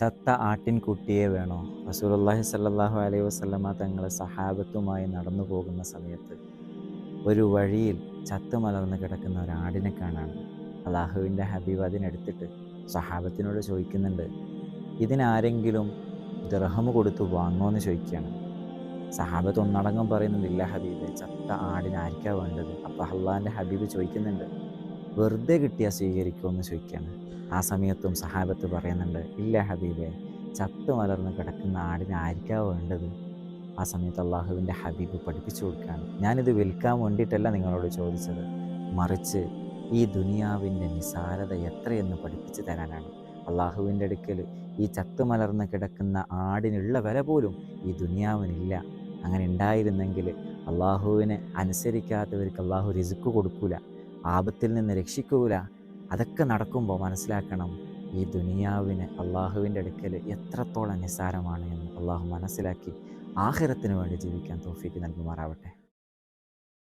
ചത്ത ആട്ടിൻകുട്ടിയെ വേണോ? റസൂലുള്ളാഹി സല്ലാഹു അലൈഹി വസല്ലമ തങ്ങളെ സഹാബത്തുമായി നടന്നു പോകുന്ന സമയത്ത് ഒരു വഴിയിൽ ചത്തു മലർന്ന് കിടക്കുന്ന ഒരു ആടിനെ കാണാണ് അള്ളാഹുവിന്റെ ഹബീബ് അതിനെടുത്തിട്ട് സഹാബത്തിനോട് ചോദിക്കുന്നുണ്ട് ഇതിനാരെങ്കിലും ദിർഹം കൊടുത്ത് വാങ്ങുമെന്ന് ചോദിക്കുകയാണ്. സഹാബത്ത് ഒന്നടങ്കം പറയുന്നുണ്ട് ഇല്ല ഹബീബ് ചത്ത ആടിനായിരിക്കാ വേണ്ടത്? അപ്പോൾ അള്ളാഹിന്റെ ഹബീബ് ചോദിക്കുന്നുണ്ട് വെറുതെ കിട്ടിയാൽ സ്വീകരിക്കുമെന്ന് ചോദിക്കുകയാണ് ആ സമയത്തും സഹാബത്ത് പറയുന്നുണ്ട് ഇല്ല ഹബീബെ ചത്തു മലർന്ന് കിടക്കുന്ന ആടിന് ആർക്കാ വേണ്ടത്? ആ സമയത്ത് അള്ളാഹുവിന്റെ ഹബീബ് പഠിപ്പിച്ചു കൊടുക്കുകയാണ്. ഞാനിത് വിൽക്കാൻ വേണ്ടിയിട്ടല്ല നിങ്ങളോട് ചോദിച്ചത്. മറിച്ച് ഈ ദുനിയാവിന്റെ നിസാരത എത്രയെന്ന് പഠിപ്പിച്ചു തരാനാണ്. അള്ളാഹുവിന്റെ അടുക്കൽ ഈ ചത്തു മലർന്ന് കിടക്കുന്ന ആടിനുള്ള വില പോലും ഈ ദുനിയാവിനില്ല. അങ്ങനെ ഉണ്ടായിരുന്നെങ്കിൽ അള്ളാഹുവിനെ അനുസരിക്കാത്തവർക്ക് അള്ളാഹു റിസുക്ക് കൊടുക്കൂല. ആപത്തിൽ നിന്ന് രക്ഷിക്കൂല. അതൊക്കെ നടക്കുമ്പോൾ മനസ്സിലാക്കണം ഈ ദുനിയാവിന് അള്ളാഹുവിന്റെ അടുക്കൽ എത്രത്തോളം നിസ്സാരമാണ് എന്ന് അള്ളാഹു മനസ്സിലാക്കി ആഹിറത്തിന് വേണ്ടി ജീവിക്കാൻ തോഫിക്ക് നൽകുമാറാവട്ടെ.